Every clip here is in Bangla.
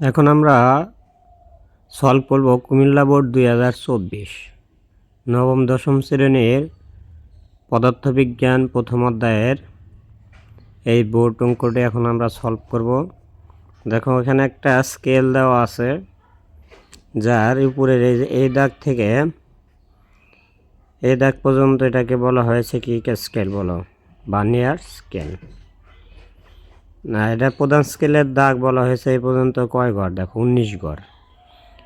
এখন আমরা সলভ করব কুমিল্লা বোর্ড দুই হাজার চব্বিশ। নবম, দশম শ্রেণির পদার্থবিজ্ঞান প্রথম অধ্যায়ের এই বোর্ড অঙ্কটি এখন আমরা সলভ করব। দেখো, এখানে একটা স্কেল দেওয়া আছে, যার উপরের এই এই দাগ থেকে এই দাগ পর্যন্ত এটাকে বলা হয়েছে কি স্কেল বলো? Vernier scale. না, এটা প্রধান স্কেলের দাগ বলা হয়েছে এই পর্যন্ত কয় ঘর দেখো, উনিশ ঘর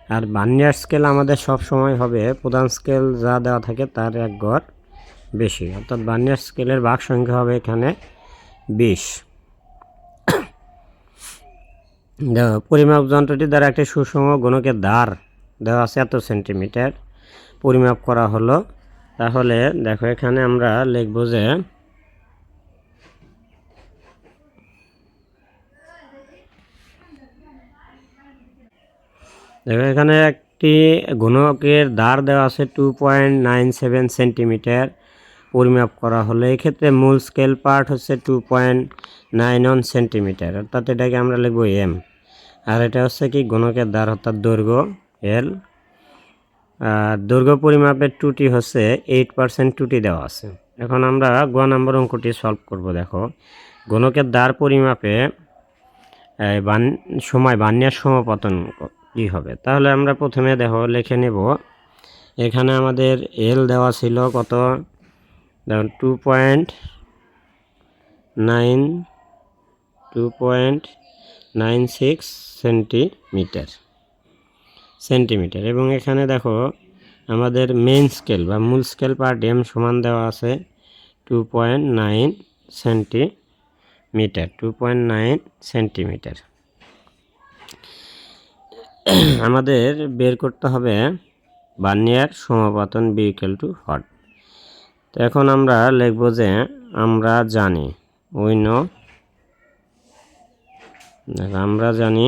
আর বার্নিয়ার স্কেল আমাদের সব সময় হবে, প্রধান স্কেল যা দেওয়া থাকে তার এক ঘর বেশি। অর্থাৎ বার্নিয়ার স্কেলের ভাগ সংখ্যা হবে এখানে বিশ। পরিমাপ যন্ত্রটি দ্বারা একটি সুষম গণকের দ্বার দেওয়া আছে এত সেন্টিমিটার। পরিমাপ করা হলো। তাহলে দেখো, এখানে আমরা লিখব যে দেখো, এখানে একটি গুণকের ধার দেওয়া আছে two point nine seven centimetre পরিমাপ করা হলো। এক্ষেত্রে মূল স্কেল পার্ট হচ্ছে two point nine one centimetre অর্থাৎ এটাকে আমরা লিখব এম আর এটা হচ্ছে কি গুণকের ধার, অর্থাৎ দৈর্ঘ্য এল আর দৈর্ঘ্য পরিমাপের টুটি হচ্ছে এইট পার্সেন্ট টুটি দেওয়া আছে। এখন আমরা গ নম্বর অঙ্কটি সলভ করব, দেখো। গণকের দ্বার পরিমাপে সময়, বান্যার সমাপতন কী হবে। তাহলে আমরা প্রথমে দেখো লিখে নেব। এখানে আমাদের এল দেওয়া ছিল কত? Two point nine two point nine six centimetre centimetre এবং এখানে দেখো, আমাদের মেন স্কেল বা মূল স্কেল পার এম সমান দেওয়া আছে two point nine centimetre two point nine centimetre আমাদের বের করতে হবে বার্নিয়ার সমাপতন বিকেল টু হট। তো এখন আমরা লিখব যে আমরা জানি উই নো আমরা জানি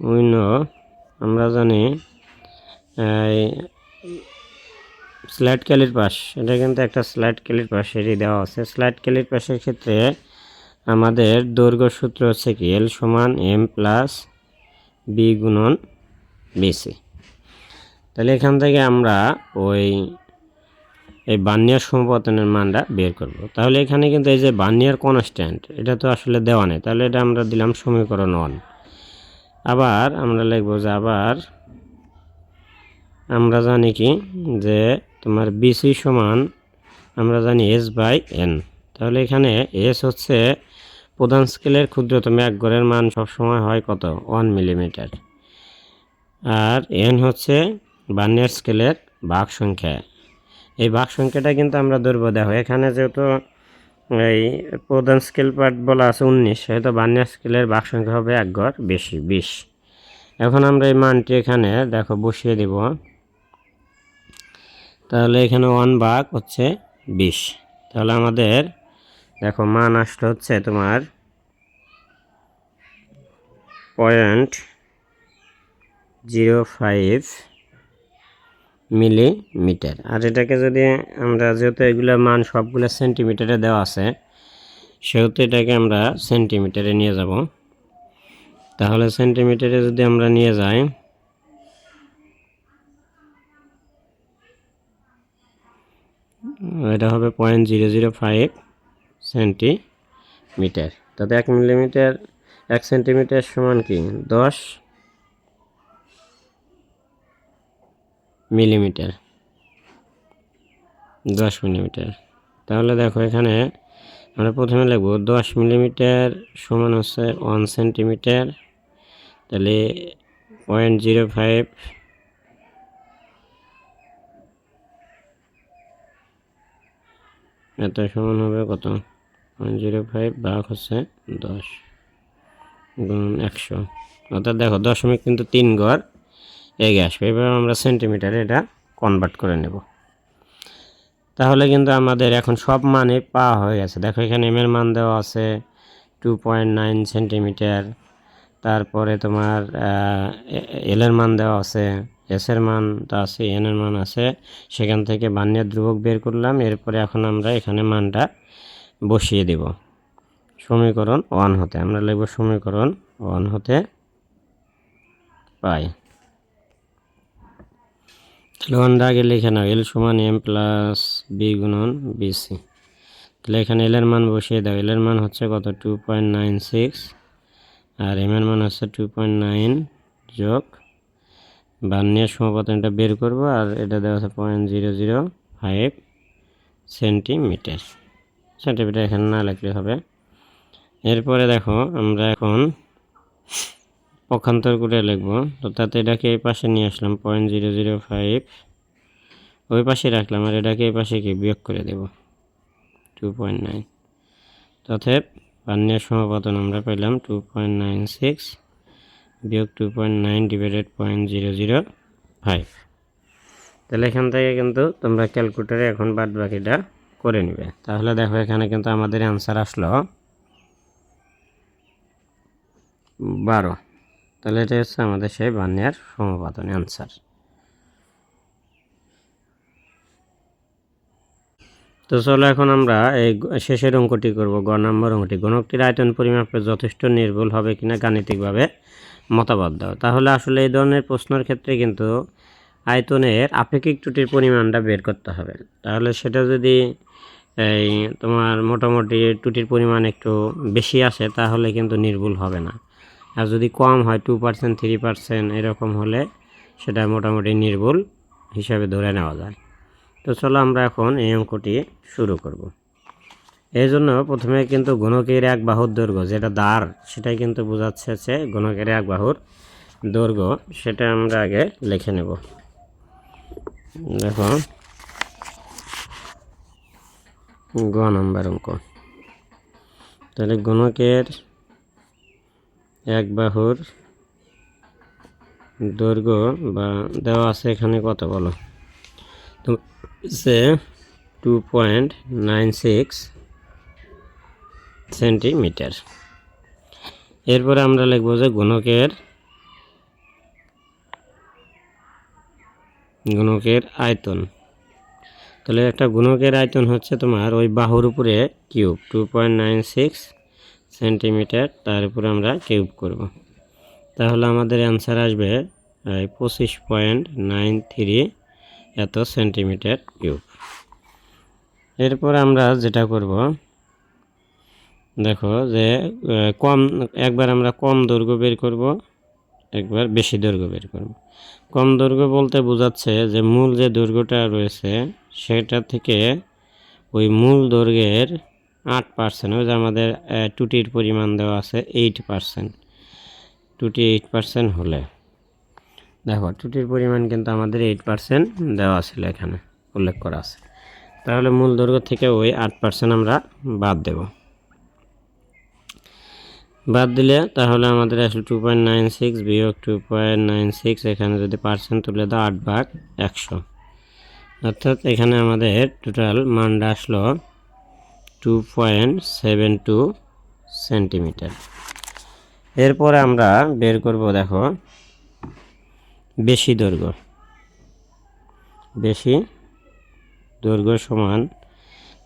উই আমরা জানি স্ল্যাট ক্যালির পাশ, এটা কিন্তু একটা স্ল্যাট ক্যালির পাশেরই দেওয়া আছে। স্ল্যাট ক্যালির পাশের ক্ষেত্রে আমাদের দৈর্ঘ্য সূত্র হচ্ছে কি? এল সমান এম প্লাস বি গুণন বিসি তাহলে এখান থেকে আমরা ওই, এই বার্নিয়ার সমপতনের মানটা বের করব। তাহলে এখানে কিন্তু এই যে বার্নিয়ার কনস্ট্যান্ট এটা তো আসলে দেওয়া নেই। তাহলে এটা আমরা দিলাম সমীকরণ ওয়ান আবার আমরা লিখব যে আবার আমরা জানি কি? যে তোমার বিসি সমান আমরা জানি এস বাই এন তাহলে এখানে এস হচ্ছে প্রধান স্কেলের ক্ষুদ্রতম এক গড়ের মান সবসময় হয় কত? One millimetre. আর এন হচ্ছে বার্নিয়ার স্কেলের ভাগ সংখ্যা এই ভাগ সংখ্যাটা কিন্তু আমরা ধরবো, দেখো, এখানে যেহেতু এই প্রধান স্কেল পার্ট বলা আছে উনিশ, সেহেতু বার্নিয়ার স্কেলের ভাগ সংখ্যা হবে এক গড় বেশি, বিশ। এখন আমরা এই মানটি এখানে, দেখো, বসিয়ে দিব। তাহলে এখানে ওয়ান ভাগ হচ্ছে বিশ। তাহলে আমাদের দেখো মান আসলে হচ্ছে তোমার পয়েন্ট জিরো ফাইভ মিলিমিটার আর এটাকে যদি আমরা, যেহেতু এগুলো মান সবগুলো সেন্টিমিটারে দেওয়া আছে, সেহেতু এটাকে আমরা সেন্টিমিটারে নিয়ে যাব। তাহলে সেন্টিমিটারে যদি আমরা নিয়ে যাই এটা হবে point zero zero five centimetre তাতে এক মিলিমিটার এক সেন্টিমিটার সমান কি? দশ মিলিমিটার দশ মিলিমিটার তাহলে দেখো এখানে আমরা প্রথমে লিখব দশ মিলিমিটার সমান হচ্ছে ওয়ান সেন্টিমিটার তাহলে পয়েন্ট জিরো ফাইভ এত সমান হবে কত? জিরো ফাইভ ভাগ হচ্ছে দশ গুণ একশো। অর্থাৎ দেখো, দশমিক কিন্তু তিন গড় এগিয়ে আসবে। এবার আমরা সেন্টিমিটারে এটা কনভার্ট করে নেব। তাহলে কিন্তু আমাদের এখন সব মানে পাওয়া হয়ে গেছে। দেখো, এখানে এম এর মান দেওয়া আছে টু পয়েন্ট নাইন সেন্টিমিটার তারপরে তোমার এলের মান দেওয়া আছে এস এর মান তো আছে, এন এর মান আছে। সেখান থেকে বান্যের ধ্রুবক বের করলাম, এরপরে এখন আমরা এখানে মানটা বসিয়ে দেব। সমীকরণ ওয়ান হতে, আমরা লিখব সমীকরণ ওয়ান হতে পাই। তাহলে ওয়ানটা আগে লিখে নাও, এল সমান এম প্লাস বি গুণন বিসি তাহলে এখানে এলের মান বসিয়ে দাও, এল এর মান হচ্ছে কত? Two point nine six. আর এম এর মান হচ্ছে টু পয়েন্ট নাইন যোগ বান্যের সমাপতনটা বের করব আর এটা দেওয়া আছে point zero zero five centimetre centimetre এখানে না লিখলে হবে। এরপরে দেখো আমরা এখন পক্ষান্তর করে লিখব। তো তাতে এটাকে এই পাশে নিয়ে আসলাম পয়েন্ট জিরো জিরো ফাইভ ওই পাশে রাখলাম আর এটাকে এই পাশে কি বিয়োগ করে দেব। টু পয়েন্ট নাইন তথেপ পান্যের সমাপতন আমরা পেলাম টু পয়েন্ট নাইন সিক্স বিয়োগ two point nine divided point zero zero five তাহলে এখান থেকে কিন্তু তোমরা ক্যালকুলেটারে এখন বাদ বাকিটা করে নিবে। তাহলে দেখো এখানে কিন্তু আমাদের অ্যান্সার আসলো বারো। তাহলে এটা হচ্ছে আমাদের সেই বান্যার সমাপাতন অ্যান্সার তো চলো এখন আমরা এই শেষের অঙ্কটি করব। গ নম্বর অঙ্কটি। গণকটির আয়তন পরিমাপে যথেষ্ট নির্ভুল হবে কিনা গাণিতিকভাবে মতামত দাও। তাহলে আসলে এই ধরনের প্রশ্নের ক্ষেত্রে কিন্তু আয়তনের আপেক্ষিক ত্রুটির পরিমাণটা বের করতে হবে। তাহলে সেটা যদি এই তোমার মোটামুটি ত্রুটির পরিমাণ একটু বেশি আসে, তাহলে কিন্তু নির্ভুল হবে না। আর যদি কম হয় টু পার্সেন্ট থ্রি পার্সেন্ট এরকম হলে সেটা মোটামুটি নির্ভুল হিসাবে ধরে নেওয়া যায়। তো চলো আমরা এখন এই অঙ্কটি শুরু করব। এই জন্য প্রথমে কিন্তু গণকের এক বাহুর দৈর্ঘ্য, যেটা দাঁড় সেটাই কিন্তু বোঝাচ্ছে হচ্ছে গণকের এক বাহুর দৈর্ঘ্য, সেটা আমরা আগে লিখে নেব। দেখো, গ নাম্বার অঙ্ক। তাহলে গণকের এক বাহুর দৈর্ঘ্য বা দেওয়া আছে এখানে কত বলো? তো সে two point nine six centimetre. এরপরে আমরা লিখব যে গুণকের গুণকের আয়তন। তাহলে একটা গুণকের আয়তন হচ্ছে তোমার ওই বাহুর উপরে cube two point nine six centimetre, তার উপরে আমরা কিউব করব। তাহলে আমাদের অ্যান্সার আসবে পঁচিশ পয়েন্ট নাইন থ্রি এত সেন্টিমিটার কিউব। এরপর আমরা যেটা করব দেখো যে কম, একবার আমরা কম দৈর্ঘ্য বের করব, একবার বেশি দৈর্ঘ্য বের করব। কম দৈর্ঘ্য বলতে বোঝাচ্ছে যে মূল যে দৈর্ঘ্যটা রয়েছে, সেটা থেকে ওই মূল দৈর্ঘ্যের আট পার্সেন্ট, ওই যে আমাদের টুটির পরিমাণ দেওয়া আছে এইট পার্সেন্ট। টুটি এইট পার্সেন্ট হলে, দেখো টুটির পরিমাণ কিন্তু আমাদের এইট পার্সেন্ট দেওয়া ছিল এখানে, উল্লেখ করা আছে। তাহলে মূল দৈর্ঘ্য থেকে ওই আট পার্সেন্ট আমরা বাদ দেব। বাদ দিলে তাহলে আমাদের আসলে টু পয়েন্ট নাইন সিক্স বিয়োগ টু পয়েন্ট নাইন সিক্স এখানে যদি পার্সেন্ট তুলে দাও আট ভাগ একশো। অর্থাৎ এখানে আমাদের টোটাল মানটা আসলো two point seven two centimetre এরপরে আমরা বের করব দেখো, বেশি দৈর্ঘ্য। বেশি দৈর্ঘ্য সমান,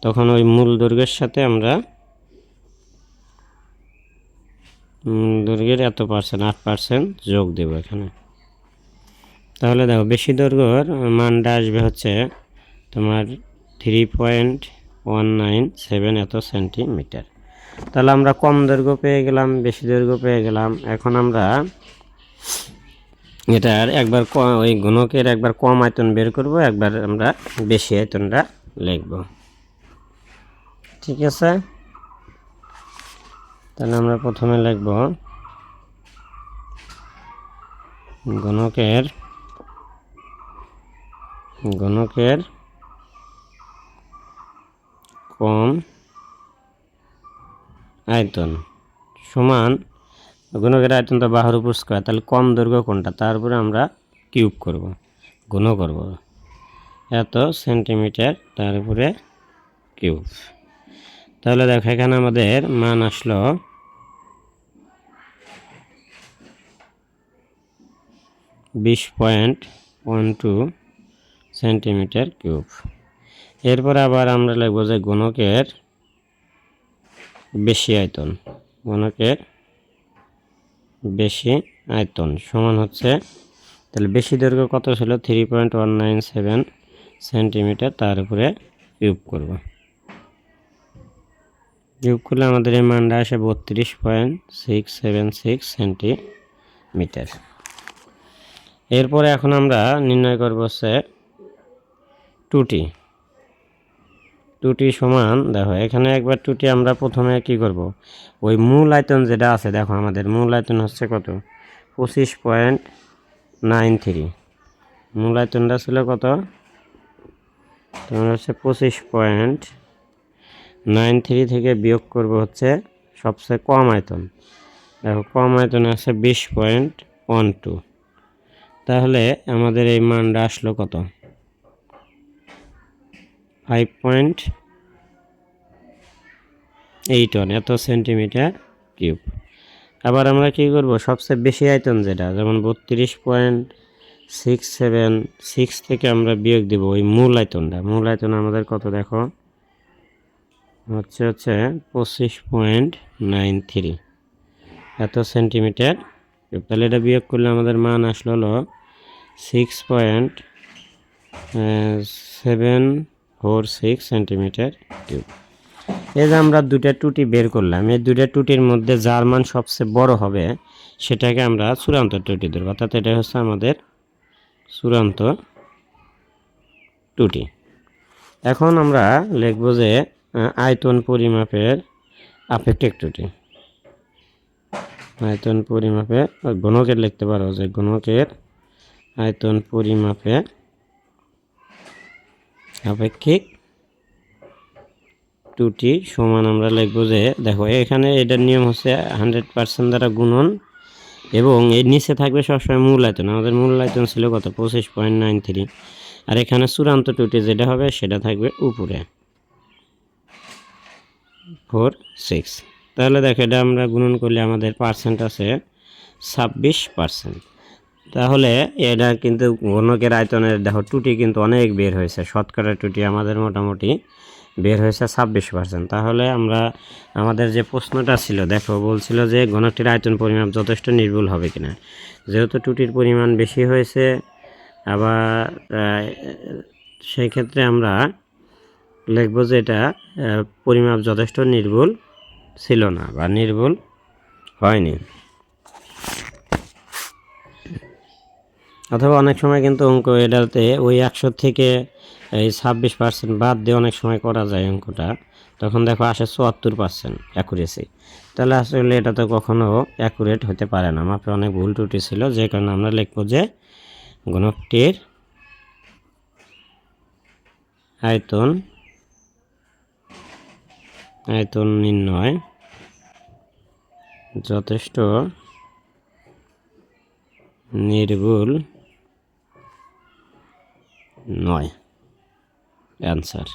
তখন ওই মূল দৈর্ঘ্যের সাথে আমরা দৈর্ঘ্যের এত পার্সেন্ট আট পার্সেন্ট যোগ দেব এখানে। তাহলে দেখো, বেশি দৈর্ঘ্যর মানটা আসবে হচ্ছে তোমার three point one nine seven এত সেন্টিমিটার তাহলে আমরা কম দৈর্ঘ্য পেয়ে গেলাম, বেশি দৈর্ঘ্য পেয়ে গেলাম। এখন আমরা এটার একবার ওই গুণকের একবার কম আয়তন বের করব, একবার আমরা বেশি আয়তনটা লিখব। ঠিক আছে? তাহলে আমরা প্রথমে লিখব গুণকের গুণকের কম আয়তন সমান গুণকের আয়তন তো বাহুর উপর স্কোয়ার তাহলে কম দৈর্ঘ্য কোনটা? তার উপরে আমরা কিউব করব, গুণ করব। এত সেন্টিমিটার তার উপরে কিউব তাহলে দেখো, এখানে আমাদের মান আসলো বিশ point one two centimetre cube. এরপর আবার আমরা লিখব যে গণকের বেশি আয়তন গণকের বেশি আয়তন সমান হচ্ছে, তাহলে বেশি দৈর্ঘ্য কত ছিল? Three point one nine seven centimetre, তার উপরে কিউব করব। করলে আমাদের এই মানটা আসে বত্রিশ point six seven six centimetre. এরপরে এখন আমরা নির্ণয় করব হচ্ছে টুটি। টুটি সমান, দেখো, এখানে একবার টুটি আমরা প্রথমে কি করব? ওই মূল আয়তন যেটা আছে, দেখো, আমাদের মূল আয়তন হচ্ছে কত? পঁচিশ পয়েন্ট নাইন থ্রি। মূল আয়তনটা ছিল কত? তোমার হচ্ছে পঁচিশ পয়েন্ট নাইন থ্রি থেকে বিয়োগ করব হচ্ছে সবচেয়ে কম আয়তন। দেখো, কম আয়তন আছে বিশ পয়েন্ট ওয়ান টু। তাহলে আমাদের এই মানটা আসলো কত? ফাইভ পয়েন্ট এইট ওয়ান, এত সেন্টিমিটার কিউব। আবার আমরা কী করব? সবচেয়ে বেশি আয়তন যেটা, যেমন বত্রিশ পয়েন্ট সিক্স সেভেন, সিক্স থেকে আমরা বিয়োগ দেব ওই মূল আয়তনটা। মূল আয়তন আমাদের কত দেখো? হচ্ছে হচ্ছে পঁচিশ পয়েন্ট নাইন থ্রি। এত সেন্টিমিটার। তাহলে এটা বিয়োগ করলে আমাদের মান আসলো হলো six point seven four six centimetre cube এই যে আমরা দুটা টুটি বের করলাম, এই দুটা টুটির মধ্যে যার মান সবচেয়ে বড় হবে, সেটাকে আমরা চূড়ান্ত টুটি ধরবো। অর্থাৎ এটা হচ্ছে আমাদের চূড়ান্ত টুটি। এখন আমরা লিখব যে আয়তন পরিমাপের আপেক্ষিক আয়তন পরিমাপে গুণকের লিখতে পারো যে গুণকের আয়তন পরিমাপে আপেক্ষিক টুটি সমান আমরা লিখব যে, দেখো, এখানে এটার নিয়ম হচ্ছে হান্ড্রেড পার্সেন্ট দ্বারা গুণন এবং এর নিচে থাকবে সবসময় মূল আয়তন। আমাদের মূল আয়তন ছিল কত? পঁচিশ পয়েন্ট নাইন থ্রি আর এখানে চূড়ান্ত টুটি যেটা হবে, সেটা থাকবে উপরে। Four six. তাহলে দেখো, এটা আমরা গুণন করলে আমাদের পার্সেন্ট আছে ছাব্বিশ পার্সেন্ট তাহলে এটা কিন্তু ঘনকের আয়তনের, দেখো টুটি কিন্তু অনেক বের হয়েছে। শতকরা টুটি আমাদের মোটামুটি বের হয়েছে ছাব্বিশ পার্সেন্ট তাহলে আমরা, আমাদের যে প্রশ্নটা ছিল, দেখো, বলছিল যে ঘনকটির আয়তন পরিমাপ যথেষ্ট নির্ভুল হবে কিনা। যেহেতু টুটির পরিমাণ বেশি হয়েছে, আবার সেই ক্ষেত্রে আমরা লিখব যে এটা পরিমাপ যথেষ্ট নির্ভুল ছিল না বা নির্ভুল হয়নি। অথবা অনেক সময় কিন্তু অঙ্ক এটাতে ওই একশো থেকে এই ছাব্বিশ পার্সেন্ট বাদ দিয়ে অনেক সময় করা যায় অঙ্কটা। তখন দেখো আসে চুয়াত্তর পার্সেন্ট অ্যাকুরেসি তাহলে আসলে এটা তো কখনো অ্যাকুরেট হতে পারে না। মাপে অনেক ভুল ত্রুটি ছিল, যে কারণে আমরা লিখব যে গণকটির আয়তন আয়তন নির্ণয় যথেষ্ট নির্ভুল নয় অ্যান্সার।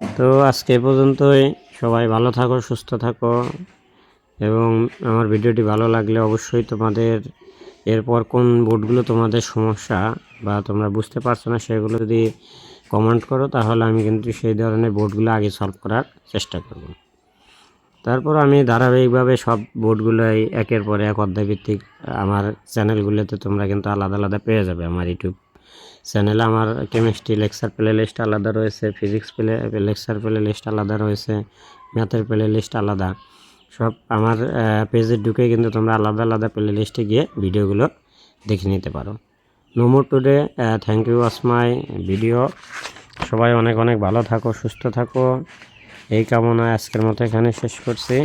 তো আজকে পর্যন্তই। সবাই ভালো থাকো, সুস্থ থাকো এবং আমার ভিডিওটি ভালো লাগলে অবশ্যই তোমাদের, এরপর কোন বোর্ডগুলো তোমাদের সমস্যা বা তোমরা বুঝতে পারছ না, সেগুলো যদি কমেন্ট করো, তাহলে আমি কিন্তু সেই ধরনের বোর্ডগুলো আগে সলভ করার চেষ্টা করব। তারপর আমি ধারাবাহিকভাবে সব বোর্ডগুলোই একের পর এক অধ্যায়ভিত্তিক, আমার চ্যানেলগুলোতে তোমরা কিন্তু আলাদা আলাদা পেয়ে যাবে। আমার ইউটিউব চ্যানেলে আমার কেমিস্ট্রি লেকচার প্লে লিস্ট আলাদা রয়েছে physics play lecture playlist আলাদা রয়েছে ম্যাথের প্লে লিস্ট আলাদা। সব আমার পেজে ঢুকে কিন্তু তোমরা আলাদা আলাদা প্লে লিস্টে গিয়ে ভিডিওগুলো দেখে নিতে পারো। No more today thank you was my video সবাই অনেক অনেক ভালো থাকো, সুস্থ থাকো। এই কামনায় আজকের মতো এখানে শেষ করছি।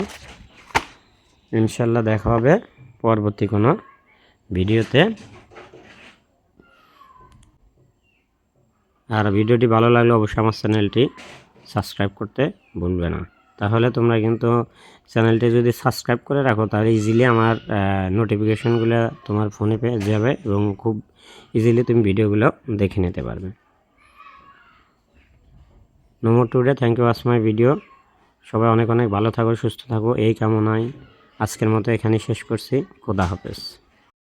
ইনশাল্লাহ দেখা হবে পরবর্তী কোনো ভিডিওতে। আর ভিডিওটি ভালো লাগলে অবশ্যই আমার চ্যানেলটি সাবস্ক্রাইব করতে ভুলবে না। তাহলে তোমরা কিন্তু চ্যানেলটি যদি সাবস্ক্রাইব করে রাখো, তাহলে ইজিলি আমার নোটিফিকেশনগুলো তোমার ফোনে পেয়ে যাবে এবং খুব ইজিলি তুমি ভিডিওগুলো দেখে নিতে পারবে। Number today thank you as my video সবাই অনেক অনেক ভালো থাকো, সুস্থ থাকো, এই কামনায় আজকের মতো এখানে শেষ করছি। খোদা হাফেজ।